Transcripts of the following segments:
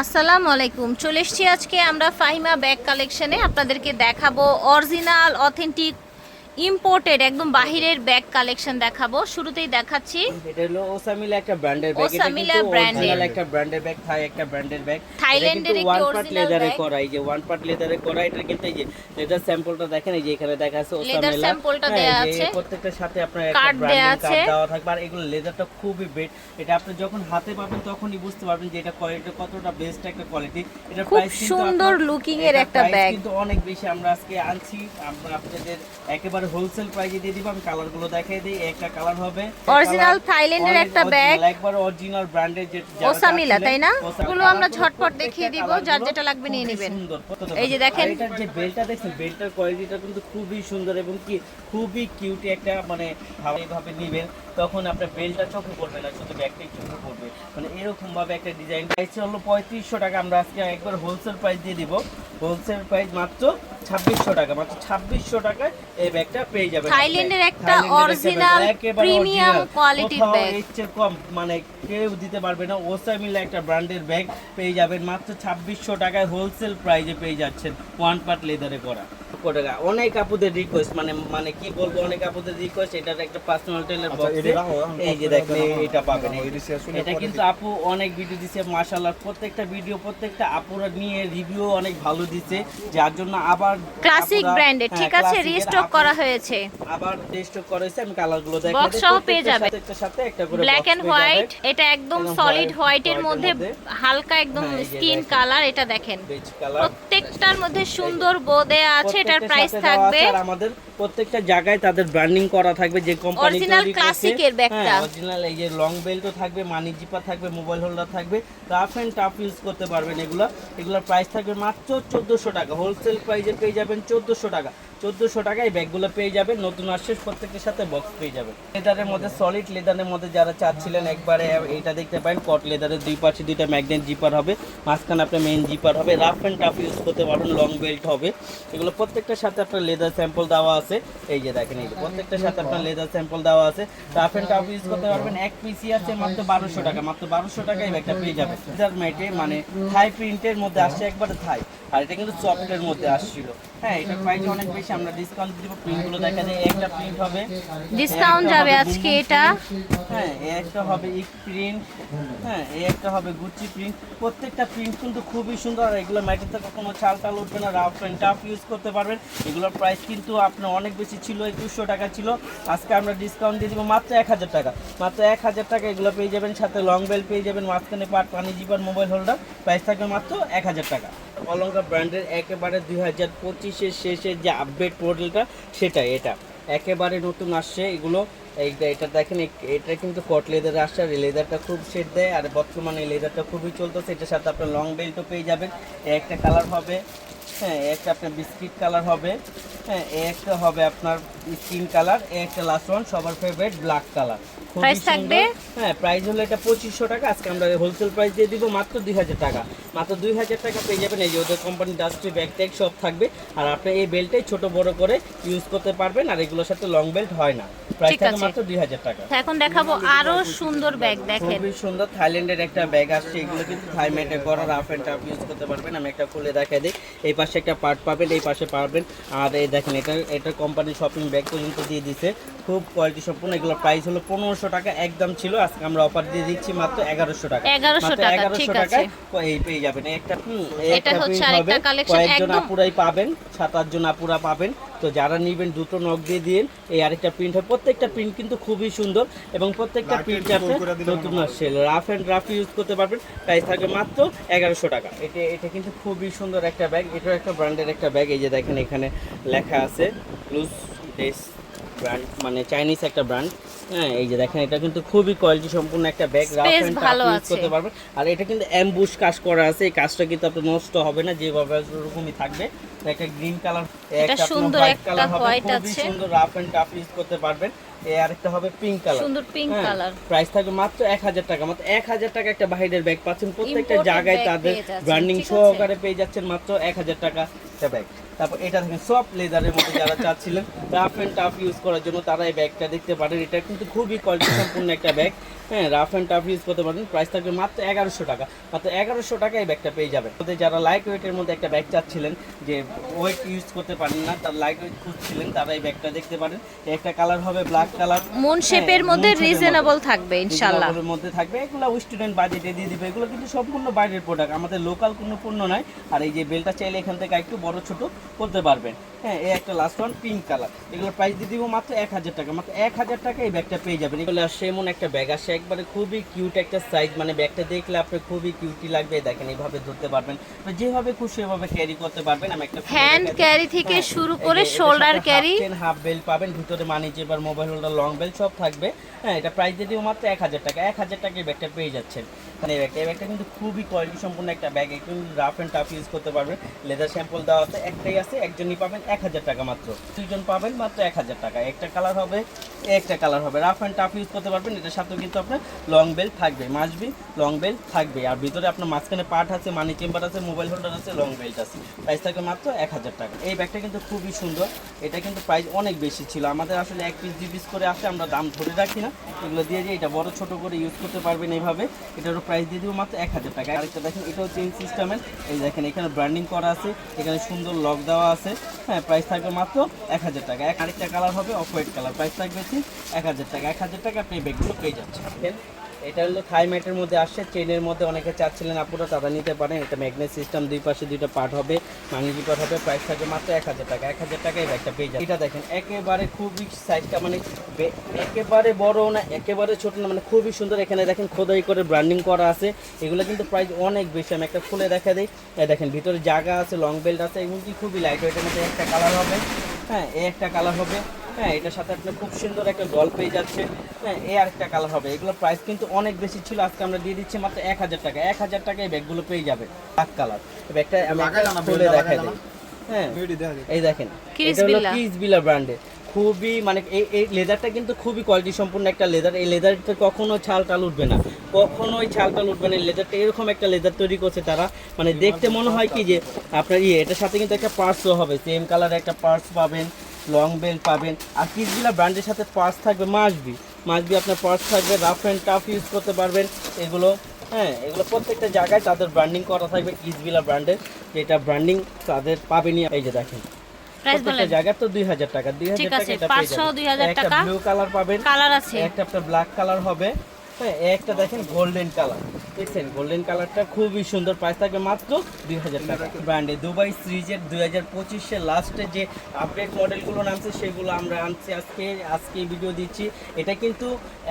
আসসালামু আলাইকুম। চলে এসছি আজকে আমরা ফাহিমা ব্যাগ কালেকশনে। আপনাদেরকে দেখাবো অরিজিনাল অথেন্টিক ইম্পোর্টেড একদম বাহিরের ব্যাগ কালেকশন দেখাবো শুরুতেই দেখাচ্ছি এটা হলো ওসামিলা একটা ব্র্যান্ডের ব্যাগ এটা ওসামিলা। অরিজিনাল একটা ব্র্যান্ডের ব্যাগ থাই একটা ব্র্যান্ডের ব্যাগ থাইল্যান্ডের একটি ওয়ান পার্ট লেদারে। করা এই যে ওয়ান পার্ট লেদারে করা এটা কিন্তু এই যে লেদার স্যাম্পলটা দেখেন এই যে এখানে দেখা আছে ওসামিলা sample টা হ্যাঁ, দেয়া আছে। প্রত্যেকটার সাথে আপনার একটা আছে। কার্ড দেওয়া থাকবে আর এগুলো লেদারটা খুবই বেট এটা আপনি যখন হাতে পাবেন তখনই বুঝতে পারবেন যে এটা কোয়ালিটি কতটা বেস্ট একটা কোয়ালিটি এটা খুব প্রাইস সুন্দর লুকিং এর একটা ব্যাগ। কিন্তু অনেক বেশি আমরা আজকে আনছি আমরা আপনাদের একেবারে হোলসেল প্রাইসে দিয়ে দিব আমি কালারগুলো দেখিয়ে দিই একটা কালার হবে Colour থাইল্যান্ডের একটা bag। একবার অরিজিনাল ব্র্যান্ডের যে ওসামিলা তাই না ওসামিলা। আমরা ঝটপট দেখিয়ে দিব যার যেটা লাগবে নিয়ে নেবেন এই যে দেখেন। এটার যে বেলটা দেখছেন বেলটার কোয়ালিটিটা কিন্তু খুবই সুন্দর এবং কি খুবই কিউট একটা মানে ভাবে নিবেন তখন আপনার বেলটা চোখে পড়বে না শুধু ব্যাগটাই চোখে পড়বে মানে এরকম ভাবে একটা ডিজাইন প্রাইস হলো পঁয়ত্রিশশো টাকা আমরা আজকে একবার হোলসেল প্রাইস দিয়ে দিব হোলসেল প্রাইস মাত্র ছাব্বিশশো টাকা মাত্র ছাব্বিশশো টাকায় এই ব্যাগটা পেয়ে যাবেন। থাইল্যান্ডের একটা অরিজিনাল প্রিমিয়াম কোয়ালিটির bag। এর কম মানে কেউ দিতে পারবে না। ওসামিলা একটা ব্র্যান্ডের ব্যাগ পেয়ে যাবেন মাত্র ছাব্বিশশো টাকায় হোলসেল প্রাইজে পেয়ে যাচ্ছেন। ওয়ান পার্ট লেদারে করা। টাকা? অনেক আপুদের রিকোয়েস্ট মানে মানে কি বলব অনেক আপুদের রিকোয়েস্ট এটার একটা পার্সোনাল টেলার আচ্ছা, বক্স এটা এই যে দেখেন এটা পাবেন এটা কিন্তু আপু অনেক ভিডিও দিছে মাশাআল্লাহ প্রত্যেকটা ভিডিও প্রত্যেকটা আপুরা নিয়ে রিভিউ অনেক ভালো দিছে যার জন্য আবার ক্লাসিক ব্র্যান্ডের হ্যাঁ, ঠিক আছে রিস্টক করা হয়েছে আবার টেস্ট করেছে আমি কালারগুলো দেখাই Box দিই। সহ পেয়ে যাবে। প্রত্যেকটার সাথে একটা করে ব্ল্যাক এন্ড হোয়াইট এটা একদম সলিড হোয়াইটের এর মধ্যে। হালকা একদম হ্যাঁ, স্কিন কালার এটা দেখেন প্রত্যেকটার মধ্যে সুন্দর বোদে আছে এটার প্রাইস থাকবে আমাদের প্রত্যেকটা জায়গায় তাদের ব্র্যান্ডিং করা থাকবে যে কোম্পানি classic এর ব্যাগটা। অরিজিনাল এই যে লং বেল্টও থাকবে মানি জিপা থাকবে মোবাইল হোল্ডার থাকবে। রাফ এন্ড টাফ ইউজ করতে পারবেন এগুলো। এগুলোর প্রাইস থাকবে মাত্র চোদ্দোশো টাকা। হোলসেল প্রাইসে পেয়ে যাবেন চোদ্দোশো টাকা। চোদ্দোশো টাকায় ব্যাগগুলো পেয়ে যাবেন। নতুন আসছে প্রত্যেকের সাথে বক্স পেয়ে যাবেন। লেদারের মধ্যে সলিড লেদারের মধ্যে যারা চাচ্ছিলেন একবারে এইটা দেখতে পারেন কট লেদারের দুই পাশে দুইটা ম্যাগনেট জিপার হবে। মাঝখানে আপনার মেইন জিপার হবে। রাফ এন্ড টাফ ইউজ করতে পারবেন লং বেল্ট হবে। এগুলো প্রত্যেকটার সাথে আপনার লেদার স্যাম্পল দেওয়া আছে। এই যে দেখেন এই যে প্রত্যেকটার সাথে আপনার লেদার স্যাম্পল দেওয়া আছে। রাফ এন্ড টাফ ইউজ করতে পারবেন এক পিসি আছে মাত্র বারোশো টাকা। মাত্র বারোশো টাকায় ব্যাগটা পেয়ে যাবে লেদার ম্যাটে মানে থাই প্রিন্টের মধ্যে আসছে একবারে থাই আর এটা কিন্তু সফটের মধ্যে আসছিল। হ্যাঁ এটা প্রাইস অনেক বেশি আমরা ডিসকাউন্ট দিব প্রিন্টগুলো দেখা যায় একটা প্রিন্ট হবে। ডিসকাউন্ট যাবে আজকে এটা। হ্যাঁ এই একটা হবে ইক প্রিন্ট হ্যাঁ এই একটা হবে গুচি প্রিন্ট প্রত্যেকটা প্রিন্ট কিন্তু খুবই সুন্দর। আর এগুলো ম্যাটের থেকে কোনো চাল টাল উঠবে না রাফ অ্যান্ড টাফ ইউজ করতে পারবেন। এগুলোর প্রাইস কিন্তু আপনার অনেক বেশি ছিল, একুশশো টাকা ছিল। আজকে আমরা ডিসকাউন্ট দিয়ে দেবো মাত্র এক হাজার টাকা। মাত্র এক হাজার টাকা এগুলো পেয়ে যাবেন, সাথে লং বেল পেয়ে যাবেন, মাঝখানে পাট পানি জিপার মোবাইল হোল্ডার প্রাইস থাকবে মাত্র এক হাজার টাকা। অলঙ্কার ব্র্যান্ডের একেবারে দুই হাজার পঁচিশের শেষের যে আপডেট মডেলটা সেটাই এটা। একেবারে নতুন আসছে এগুলো। এটা দেখেন এটা কিন্তু কট লেদার আসছে, আর লেদারটা খুব শেড দেয়, আর বর্তমানে লেদারটা খুবই চলতেছে। এটার সাথে আপনার লং বেল্টও পেয়ে যাবেন। একটা কালার হবে হ্যাঁ একটা আপনার বিস্কিট কালার হবে। হ্যাঁ একটা হবে আপনার স্কিন কালার একটা লাস্ট ওয়ান সবার ফেভারিট ব্ল্যাক কালার Price থাকবে? হ্যাঁ প্রাইস হলো এটা পঁচিশশো টাকা। আজকে আমরা হোলসেল প্রাইস দিয়ে দিব মাত্র দুই হাজার টাকা। মাত্র দুই হাজার টাকা পেয়ে যাবেন এই যে ওদের কোম্পানি ডাস্ট্রি ব্যাগ ট্যাগ সব থাকবে। আর আপনি এই বেল্টটাই ছোট বড় করে ইউজ করতে পারবেন আর এগুলোর সাথে লং বেল্ট হয় না। প্রাইস ঠিক মাত্র দুই হাজার টাকা। এখন দেখাবো আরও সুন্দর ব্যাগ দেখেন। খুবই সুন্দর থাইল্যান্ডের একটা ব্যাগ আসছে। এগুলো কিন্তু থাই ম্যাটে করা রাফ অ্যান্ড টাফ ইউজ করতে পারবেন। আমি একটা খুলে দেখাই দিই। এই পাশে একটা পার্ট পাবেন এই পাশে পাবেন। আর এই দেখেন এটা এটা কোম্পানির শপিং ব্যাগ পর্যন্ত দিয়ে দিছে। খুব কোয়ালিটি সম্পূর্ণ এগুলোর প্রাইস হলো পনেরোশো টাকা একদম ছিল আজকে আমরা অফার দিয়ে দিচ্ছি মাত্র এগারোশো টাকা। 1100 মাত্র টাকা, 1100 ঠিক আছে। এই পেয়ে যাবেন। একটা হুম, এটা একটা হচ্ছে আরেকটা হবে। কয়েকজন একদম- আপুরাই পাবেন সাত আটজন আপুরা পাবেন। তো যারা নেবেন দুটো নখ দিয়ে দিন। এই আরেকটা প্রিন্ট হয় প্রত্যেকটা প্রিন্ট কিন্তু খুবই সুন্দর এবং প্রত্যেকটা প্রিন্ট আপনি নতুন আসছে রাফ অ্যান্ড রাফ ইউজ করতে পারবেন। প্রাইস থাকবে মাত্র এগারোশো টাকা। এটা এটা কিন্তু খুবই সুন্দর একটা ব্যাগ এটাও একটা ব্র্যান্ডের একটা ব্যাগ এই যে দেখেন এখানে লেখা আছে লুজ ডেস ব্র্যান্ড মানে চাইনিজ একটা ব্র্যান্ড হ্যাঁ এই যে দেখেন এটা কিন্তু খুবই কোয়ালিটি সম্পূর্ণ একটা ব্যাগ রাফ এন্ড ভালো আছে। করতে পারবেন আর এটা কিন্তু অ্যাম্বুশ কাজ করা আছে এই কাজটা কিন্তু আপনার নষ্ট হবে না যেভাবে ওরকমই থাকবে একটা গ্রিন কালার একটা সুন্দর একটা হোয়াইট আছে। সুন্দর রাফ এন্ড টাফ ইউজ করতে পারবেন এই আরেকটা হবে পিঙ্ক কালার সুন্দর পিঙ্ক কালার প্রাইস থাকবে মাত্র এক হাজার টাকা। মাত্র এক হাজার টাকা একটা বাহিরের ব্যাগ পাচ্ছেন। প্রত্যেকটা জায়গায় তাদের ব্র্যান্ডিং সহকারে পেয়ে যাচ্ছেন মাত্র এক হাজার টাকা একটা ব্যাগ তারপর এটা দেখেন সব লেদারের মধ্যে যারা চাচ্ছিলেন রাফ অ্যান্ড টাফ ইউজ করার জন্য তারা এই ব্যাগটা দেখতে পারেন। এটা কিন্তু খুবই কোয়ালিটি সম্পূর্ণ একটা ব্যাগ হ্যাঁ রাফ অ্যান্ড টাফ ইউজ করতে পারবেন। প্রাইস থাকবে মাত্র এগারোশো টাকা। মাত্র এগারোশো টাকা এই ব্যাগটা পেয়ে যাবেন। ওদের যারা লাইট ওয়েটের মধ্যে একটা ব্যাগ চাচ্ছিলেন যে ওয়েট ইউজ করতে পারেন না তার লাইট ওয়েট খুঁজছিলেন তারা এই ব্যাগটা দেখতে পারেন। একটা কালার হবে ব্ল্যাক কালার মন শেপের মধ্যে হ্যাঁ, shape এর রিজনেবল থাকবে ইনশাল্লাহ রিজনেবলের মধ্যে থাকবে। এগুলো স্টুডেন্ট বাজেটে দিয়ে দিবে। এগুলো কিন্তু সম্পূর্ণ বাইরের প্রোডাক্ট আমাদের লোকাল কোনো পণ্য নয় আর এই যে বেলটা চাইলে এখান থেকে একটু বড় ছোট করতে পারবেন। হ্যাঁ এই একটা লাস্ট ওয়ান পিঙ্ক কালার এগুলোর প্রাইস দিয়ে দিব মাত্র এক হাজার টাকা। মাত্র এক হাজার টাকা এই ব্যাগটা পেয়ে যাবেন। এগুলো আসছে এমন একটা ব্যাগ আসে একবারে খুবই কিউট একটা সাইজ মানে ব্যাগটা দেখলে আপনি খুবই কিউটি লাগবে। দেখেন এইভাবে ধরতে পারবেন। যেভাবে খুশি এভাবে ক্যারি করতে পারবেন। আমি একটা হ্যান্ড ক্যারি থেকে হ্যাঁ, শুরু করে ショルダー শোল্ডার ক্যারি হাফ বেল পাবেন। ভিতরে money chamber mobile holder long belt সব থাকবে। হ্যাঁ এটা প্রাইস দিয়ে মাত্র এক হাজার টাকা এক হাজার টাকায় ব্যাগটা পেয়ে যাচ্ছেন। এই ব্যাগটা এই ব্যাগটা কিন্তু খুবই কোয়ালিটি সম্পূর্ণ একটা ব্যাগ একটু রাফ অ্যান্ড টাফ ইউজ করতে পারবেন। লেদার স্যাম্পল দেওয়া আছে, একটাই আছে, একজনই পাবেন এক হাজার টাকা মাত্র। দুইজন পাবেন মাত্র এক হাজার টাকা। একটা কালার হবে, একটা কালার হবে। রাফ অ্যান্ড টাফ ইউজ করতে পারবেন, এটার সাথেও কিন্তু আপনার লং বেল্ট থাকবে, মাসবি লং বেল্ট থাকবে। আর ভিতরে আপনার মাঝখানে পার্ট আছে মানি চেম্বার আছে মোবাইল হোল্ডার আছে লং বেল্ট আছে। প্রাইস থাকবে মাত্র এক হাজার টাকা। এই ব্যাগটা কিন্তু খুবই সুন্দর। এটা কিন্তু প্রাইস অনেক বেশি ছিল। আমাদের আসলে এক পিস দুই পিস করে আসে, আমরা দাম ধরে রাখি না। এগুলো দিয়ে দিয়ে এটা বড়, ছোট করে ইউজ করতে পারবেন এইভাবে। এটারও প্রাইস দিয়ে দিব মাত্র এক হাজার টাকা। আরেকটা দেখেন এটাও চেঞ্জ সিস্টেমের এই দেখেন, এখানে ব্র্যান্ডিং করা আছে, এখানে সুন্দর লক দেওয়া আছে। হ্যাঁ প্রাইস থাকবে মাত্র এক হাজার টাকা। এক আরেকটা কালার হবে অফ হোয়াইট কালার প্রাইস থাকবে এক হাজার টাকা। এক হাজার টাকা আপনি ব্যাগগুলো পেয়ে যাচ্ছেন। এটা হলো থাই ম্যাটের মধ্যে আসছে চেনের মধ্যে অনেকে চাচ্ছিলেন আপুরা, তারা নিতে পারেন। এটা ম্যাগনেট সিস্টেম, দুই পাশে দুইটা পার্ট হবে মাঙ্গি পার্ট হবে প্রাইস থাকবে মাত্র এক হাজার টাকা। এক হাজার টাকা এই ব্যাগটা পেয়ে যাবে এটা দেখেন, একেবারে খুবই সাইজটা মানে একেবারে বড় না, একেবারে ছোট না মানে খুবই সুন্দর। এখানে দেখেন খোদাই করে ব্র্যান্ডিং করা আছে। এগুলো কিন্তু প্রাইস অনেক বেশি। আমি একটা খুলে দেখা দিই। দেখেন, ভিতরে জায়গা আছে লং বেল্ট আছে এগুলো কি খুবই লাইট ওয়েটের মধ্যে একটা কালার হবে। হ্যাঁ এই একটা কালার হবে। হ্যাঁ এটার সাথে আপনার খুব সুন্দর একটা গল পেয়ে যাচ্ছে। হ্যাঁ এই আরেকটা কালার হবে। এগুলোর প্রাইস কিন্তু অনেক বেশি ছিল আজকে আমরা দিয়ে দিচ্ছি মাত্র এক হাজার টাকা। এক হাজার টাকা এই ব্যাগগুলো পেয়ে যাবে ব্ল্যাক কালার ব্যাগটা আমি খুলে দেখাই দিই। হ্যাঁ এই দেখেন Kids এটা হলো কিস বিলা ব্র্যান্ডের খুবই মানে এই এই লেদারটা কিন্তু খুবই কোয়ালিটি সম্পূর্ণ একটা লেদার এই লেদারটা কখনো ছাল টাল উঠবে না। কখনোই ছাল টাল উঠবে না। এই লেদারটা এরকম একটা লেদার তৈরি করছে তারা। মানে দেখতে মনে হয় কি যে আপনার ইয়ে এটার সাথে কিন্তু একটা পার্সও হবে। সেম কালার একটা পার্স পাবেন। লং বেল্ট পাবেন। আর কিসবিলা ব্র্যান্ডের সাথে পার্স থাকবে মাসবি মাসবি আপনার পার্স থাকবে রাফ অ্যান্ড টাফ ইউজ করতে পারবেন। এগুলো হ্যাঁ এগুলো প্রত্যেকটা জায়গায় তাদের ব্র্যান্ডিং করা থাকবে কিসবিলা ব্র্যান্ডের। যেটা ব্র্যান্ডিং তাদের পাবেনই। এই যে দেখেন প্রত্যেকটা জায়গায় তো দুই হাজার টাকা দুই হাজার ঠিক টাকা আছে, এটা পেয়ে 500, যাবেন। 2000 একটা ব্লু কালার পাবেন কালার আছে। একটা আপনার ব্ল্যাক কালার হবে। হ্যাঁ একটা দেখেন গোল্ডেন কালার দেখছেন গোল্ডেন কালারটা খুবই সুন্দর। প্রাইস থাকবে মাত্র দুই হাজার টাকা। ব্র্যান্ডে দুবাই সিরিজের দুই হাজার পঁচিশের লাস্টে যে আপডেট মডেলগুলো নামছে, সেগুলো আমরা আনছি আজকে। আজকে ভিডিও দিচ্ছি। এটা কিন্তু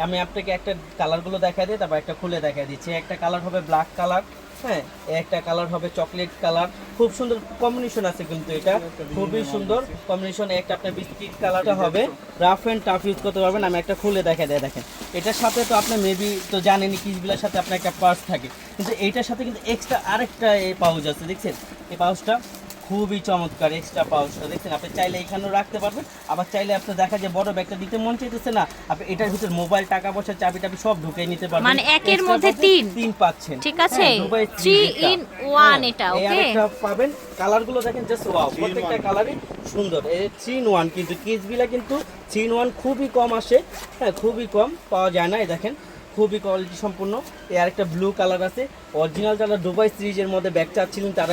আমি আপনাকে একটা কালারগুলো দেখা দিই তারপর একটা খুলে দেখা দিচ্ছি। একটা কালার হবে ব্ল্যাক কালার হ্যাঁ একটা কালার হবে চকলেট কালার খুব সুন্দর কম্বিনেশন আছে কিন্তু এটা। খুবই সুন্দর কম্বিনেশন একটা আপনার বিস্কিট কালারটা হবে। রাফ অ্যান্ড টাফ ইউজ করতে পারবেন। আমি একটা খুলে দেখা দেয় দেখেন এটার সাথে তো আপনি মেবি তো জানেনই কিসগুলোর সাথে আপনার একটা পার্স থাকে। কিন্তু এইটার সাথে কিন্তু এক্সট্রা আরেকটা এই পাউচ আছে, দেখছেন? এই পাউচটা খুবই চমৎকার এক্সট্রা পাউচটা দেখছেন আপনি চাইলে এখানেও রাখতে পারবেন। আবার চাইলে আপনি দেখা যায় বড় ব্যাগটা দিতে মন চাইতেছে না আপনি এটার ভিতরে মোবাইল টাকা পয়সা চাবি টাবি সব ঢুকিয়ে নিতে পারবেন। মানে একের মধ্যে তিন। তিন পাচ্ছেন। ঠিক আছে? হ্যাঁ, Dubai three three in one এটা এই ওকে আরেকটা পাবেন। কালারগুলো দেখেন জাস্ট ওয়াও প্রত্যেকটা কালারই সুন্দর। এই থ্রি ইন ওয়ান কিন্তু কিসবিলা কিন্তু থ্রি ইন ওয়ান খুবই কম আসে। হ্যাঁ খুবই কম পাওয়া যায় না এই দেখেন। খুবই কোয়ালিটি সম্পূর্ণ। এই আরেকটা ব্লু কালার আছে। অরিজিনাল যারা দুবাই সিরিজের মধ্যে ব্যাগ চাচ্ছিলেন তারা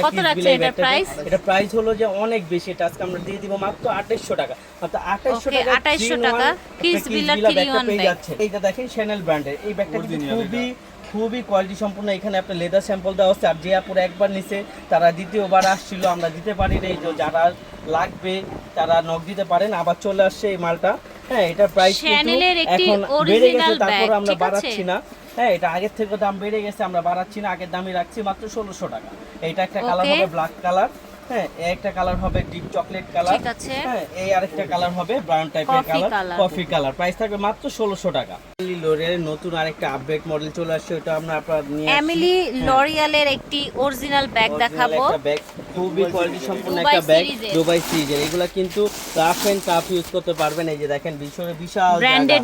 এই ব্যাগটা এটা প্রাইস হলো যে অনেক বেশি। এটা আজকে আমরা দিয়ে দিব মাত্র আঠাইশশো টাকা। মাত্র আঠাইশশো Okay, টাকা। 2800 টাকা three in one bag। যাচ্ছে এইটা দেখেন শ্যানেল ব্র্যান্ডের এই ব্যাগটা কিন্তু খুবই খুবই কোয়ালিটি সম্পূর্ণ। এখানে আপনার লেদার স্যাম্পল দেওয়া হচ্ছে। আর যে আপুর একবার নিছে তারা দ্বিতীয়বার আসছিল আমরা দিতে পারি নাই। তো যারা লাগবে তারা নক দিতে পারেন। আবার চলে আসছে এই মালটা। হ্যাঁ এটা প্রাইস একটি এখন বেড়ে গেছে তারপর আমরা বাড়াচ্ছি না। হ্যাঁ এটা আগের থেকে দাম বেড়ে গেছে আমরা বাড়াচ্ছি না আগের দামই রাখছি মাত্র ষোলোশো টাকা। এটা একটা কালার. হবে ব্ল্যাক কালার হ্যাঁ এই একটা কালার হবে ডিপ চকলেট কালার ঠিক আছে। হ্যাঁ এই আরেকটা কালার হবে ব্রাউন টাইপের কালার কফি কালার প্রাইস থাকবে মাত্র ষোলোশো টাকা। লোরের নতুন আরেকটা আপডেট মডেল চলে আসছে ওটা আমরা আপনার নিয়ে এমিলি লরিয়ালের একটি অরিজিনাল ব্যাগ দেখাবো। একটা ব্যাগ খুবই কোয়ালিটি সম্পূর্ণ দুবাই একটা ব্যাগ দুবাই সিরিজের এগুলো কিন্তু রাফ এন্ড টাফ ইউজ করতে পারবেন। এই যে দেখেন বিশাল বিশাল ব্র্যান্ডেড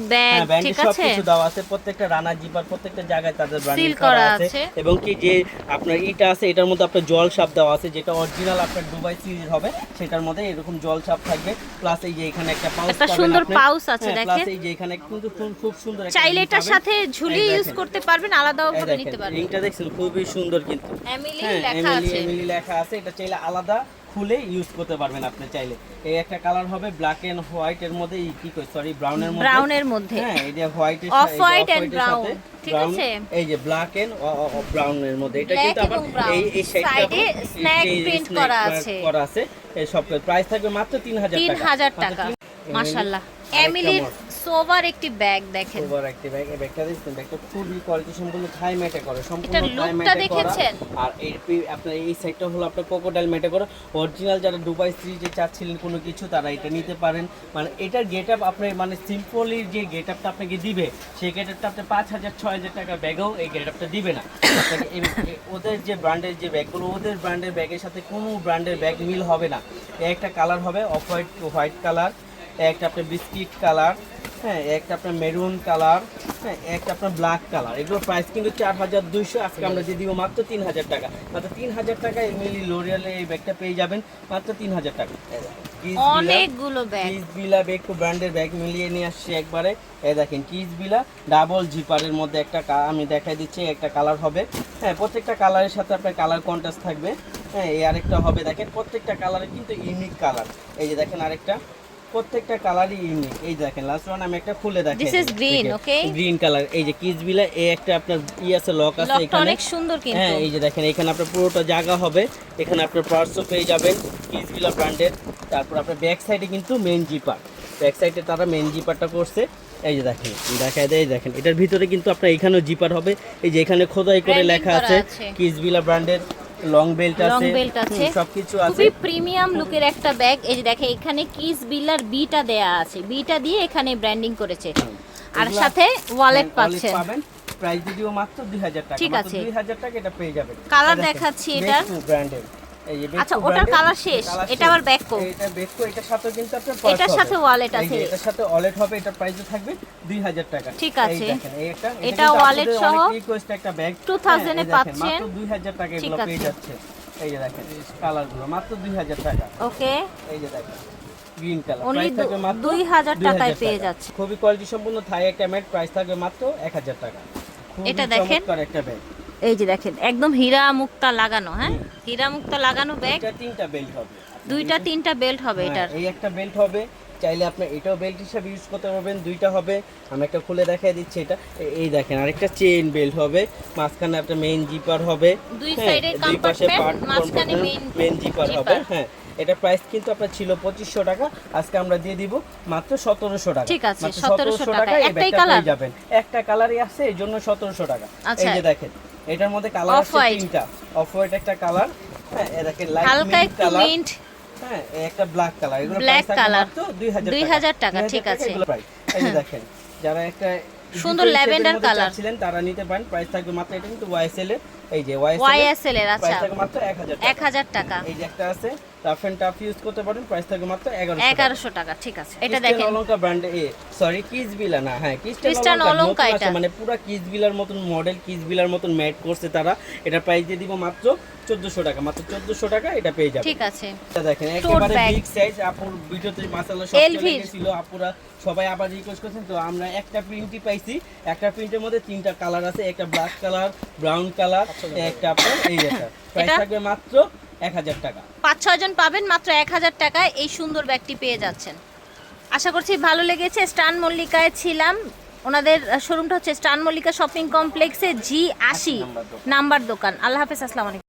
ঠিক আছে? সবকিছু দেওয়া আছে। প্রত্যেকটা রানা জিপার প্রত্যেকটা জায়গায় তাদের ব্র্যান্ডিং করা আছে। আছে। এবং কি যে আপনার ইটা আছে এটার মধ্যে আপনার জল সাপ দেওয়া আছে যেটা অরিজিনাল আপনার দুবাই সিরিজ হবে সেটার মধ্যে এরকম জল ছাপ থাকবে। প্লাস এই যে এখানে একটা পাউচ একটা সুন্দর পাউচ আছে, দেখেন। প্লাস এই যে এখানে কিন্তু খুব খুব সুন্দর একটা চাইলে এটার সাথে ঝুলি ইউজ করতে পারবেন আলাদাও ভাবে নিতে পারবেন। এটা দেখছেন খুবই সুন্দর কিন্তু। এমিলি হ্যাঁ লেখা আছে। এমিলি লেখা আছে এটা চাইলে আলাদা খুলে ইউজ করতে পারবেন আপনি চাইলে। এই একটা কালার হবে ব্ল্যাক এন্ড হোয়াইট এর মধ্যে কি কই সরি ব্রাউন এর মধ্যে? ব্রাউনের মধ্যে। হ্যাঁ এটা হোয়াইট এর Off white and brown, ঠিক আছে? এই যে ব্ল্যাক এন্ড ব্রাউন এর মধ্যে। এটা কিন্তু আবার এই এই এ snack print করা আছে। করা আছে। এই সব প্রাইস থাকবে মাত্র 3000 টাকা। তিন হাজার মাত্র টাকা। তিন- মাশাল্লাহ এমিলির। সোভার একটি ব্যাগ দেখেন। ওভার একটি ব্যাগ এই ব্যাগটা দেখছেন? ব্যাগটা খুবই কোয়ালিটি সম্পূর্ণ থাই ম্যাটে করে সম্পূর্ণ থাই ম্যাটে করা। দেখেছেন? আর এর আপনার এই সাইডটা হলো আপনার কোকোডাইল ম্যাটে করা। অরিজিনাল যারা দুবাই যে চাচ্ছিলেন কোনো কিছু তারা এটা নিতে পারেন। মানে এটার গেট আপ আপনি মানে সিম্পলি যে গেট আপটা আপনাকে দিবে সেই গেট আপটা আপনি পাঁচ হাজার ছয় হাজার টাকা ব্যাগেও এই গেট আপটা দিবে না। ওদের যে ব্র্যান্ডের যে ব্যাগগুলো ওদের ব্র্যান্ডের ব্যাগের সাথে কোনো ব্র্যান্ডের ব্যাগ মিল হবে না। একটা কালার হবে অফ হোয়াইট হোয়াইট কালার একটা আপনার বিস্কিট কালার হ্যাঁ একটা আপনার মেরুন কালার হ্যাঁ একটা আপনার ব্ল্যাক কালার এগুলোর প্রাইস কিন্তু চার হাজার দুইশো। আজকে আমরা দিয়ে দিব মাত্র তিন হাজার টাকা। মাত্র তিন হাজার টাকা এমএলই লোরিয়ালে এই ব্যাগটা পেয়ে যাবেন। মাত্র তিন হাজার টাকা। অনেকগুলো ব্যাগ কিস বিলা ব্যাগ টু ব্র্যান্ডের ব্যাগ মিলিয়ে নিয়ে আসছি একবারে। এই দেখেন কিস বিলা ডাবল জিপারের মধ্যে একটা আমি দেখাই দিচ্ছি একটা কালার হবে। হ্যাঁ প্রত্যেকটা কালারের সাথে আপনার কালার কন্ট্রাস্ট থাকবে। হ্যাঁ এই আরেকটা হবে। দেখেন প্রত্যেকটা কালারে কিন্তু ইউনিক কালার এই যে দেখেন আরেকটা। প্রত্যেকটা কালারই ইউনিক এই দেখেন লাস্ট ওয়ান আমি একটা খুলে দেখাই This is green, okay? Green colour এই যে কিস বিলা এই একটা আপনার ই আছে লক আছে এখানে। অনেক সুন্দর কিন্তু। হ্যাঁ এই যে দেখেন এখানে আপনার পুরোটা জায়গা হবে। এখানে আপনার পার্সও পেয়ে যাবেন কিসবিলা ব্র্যান্ডের তারপর আপনার ব্যাক সাইডে কিন্তু মেন জিপার ব্যাক সাইডে তারা মেন জিপারটা করছে। এই যে দেখেন দেখায় দেয় দেখেন। এটার ভিতরে কিন্তু আপনার এখানেও জিপার হবে। এই যে এখানে খোদাই করে লেখা আছে। কিসবিলা ব্র্যান্ডের লং বেল্ট লং বেল্ট আছে। সবকিছু আছে। খুবই প্রিমিয়াম লুকের একটা ব্যাগ এই যে দেখে এখানে কিস বিল্লার বিটা দেয়া আছে। বিটা দিয়ে এখানে ব্র্যান্ডিং করেছে। আর সাথে ওয়ালেট হ্যাঁ, পাচ্ছেন। প্রাইস ভিডিও মাত্র 2000 টাকা। ঠিক আছে। 2000 টাকা এটা পেয়ে যাবেন। কালার দেখাচ্ছি এটা। ব্র্যান্ডের আচ্ছা, ওটার colour শেষ। এটা আবার। এটা এটার সাথে কিন্তু আপনার এটার সাথে যে আছে। এটার সাথে ওয়ালেট হবে এটার প্রাইসও থাকবে 2000 টাকা ঠিক আছে। এটা wallet সহ request একটা ব্যাগ 2000 এ পাচ্ছেন। মাত্র 2000 টাকা এগুলো পেয়ে যাচ্ছে এই যে দেখেন কালারগুলো মাত্র 2000 টাকা ওকে এই যে দেখেন গ্রিন কালার Only প্রাইস থাকবে মাত্র 2000 টাকায় পেয়ে যাচ্ছে। খুবই কোয়ালিটি সম্পূর্ণ থাই একটা ম্যাট প্রাইস থাকবে মাত্র 1000 টাকা এটা দেখেন। একটা ব্যাগ এই যে দেখেন একদম হীরা মুক্তা লাগানো হ্যাঁ? হীরা মুক্তা লাগানো ব্যাগ এটা তিনটা বেল্ট হবে। দুইটা তিনটা বেল্ট হবে হ্যাঁ, এটার। এই একটা বেল্ট হবে। চাইলে আপনি এটাও বেল্ট হিসাবে ইউজ করতে পারবেন দুইটা হবে। আমি একটা খুলে দেখাই দিচ্ছি এটা। এই দেখেন আরেকটা চেইন বেল্ট হবে। মাঝখানে একটা মেইন জিপার হবে। দুই হ্যাঁ, সাইডে পাশে compartment, মাঝখানে main জিপার হবে। হ্যাঁ এটা প্রাইস কিন্তু আপনার ছিল পঁচিশশো টাকা। আজকে আমরা দিয়ে দিব মাত্র সতেরোশো টাকা। ঠিক আছে, 1700 টাকা। একটাই পেয়ে যাবেন। একটা কালারই আছে এই জন্য সতেরোশো টাকা। এই আচ্ছা। যে দেখেন। এটার মধ্যে কালার আছে তিনটা। অফ হোয়াইট একটা কালার হ্যাঁ এটাকে লাইট হালকা একটু কালার মিন্ট হ্যাঁ একটা ব্ল্যাক কালার এগুলো ব্ল্যাক প্রাইস তো colour। মাত্র 2000 2000 টাকা, ঠিক আছে। এই যে দেখেন যারা একটা সুন্দর ল্যাভেন্ডার কালার। চাচ্ছিলেন তারা নিতে পারেন। প্রাইস থাকবে মাত্র এটা কিন্তু ওয়াইএসএল এর। এই যে ওয়াইএসএল এর আচ্ছা। প্রাইস থাকবে মাত্র 1000 টাকা। 1000 টাকা। এই যে একটা আছে টাফ এন্ড টাফ ইউজ করতে পারেন। প্রাইস থাকবে মাত্র 1100 টাকা। ঠিক আছে। এটা দেখেন। ব্র্যান্ড এ সরি কিস বিলা না হ্যাঁ ক্রিস্টান এটা। মানে পুরো কিস বিলার মতন মডেল কিস বিলার মতন ম্যাট করছে তারা। এটা প্রাইস দিয়ে দিব মাত্র 1400 টাকা মাত্র 1400 টাকা এটা পেয়ে যাবেন। ঠিক আছে। এটা দেখেন একেবারে বিগ সাইজ আপুর ভিডিওতে মাসাল্লাহ সব চলে গেছিল আপুরা সবাই আবার রিকোয়েস্ট করছেন তো আমরা একটা প্রিন্টই পাইছি। একটা প্রিন্টের মধ্যে তিনটা কালার আছে একটা ব্ল্যাক কালার ব্রাউন কালার একটা আপনার এই প্রাইস থাকবে মাত্র 1000 টাকা। পাঁচ ছয় জন পাবেন মাত্র এক হাজার টাকায় এই সুন্দর ব্যাগটি পেয়ে যাচ্ছেন। আশা করছি ভালো লেগেছে স্টান মল্লিকায় ছিলাম। ওনাদের শোরুমটা হচ্ছে স্টান মল্লিকা শপিং কমপ্লেক্সে জি আশি নাম্বার দোকান। আল্লাহ হাফেজ আসসালাম আলাইকুম।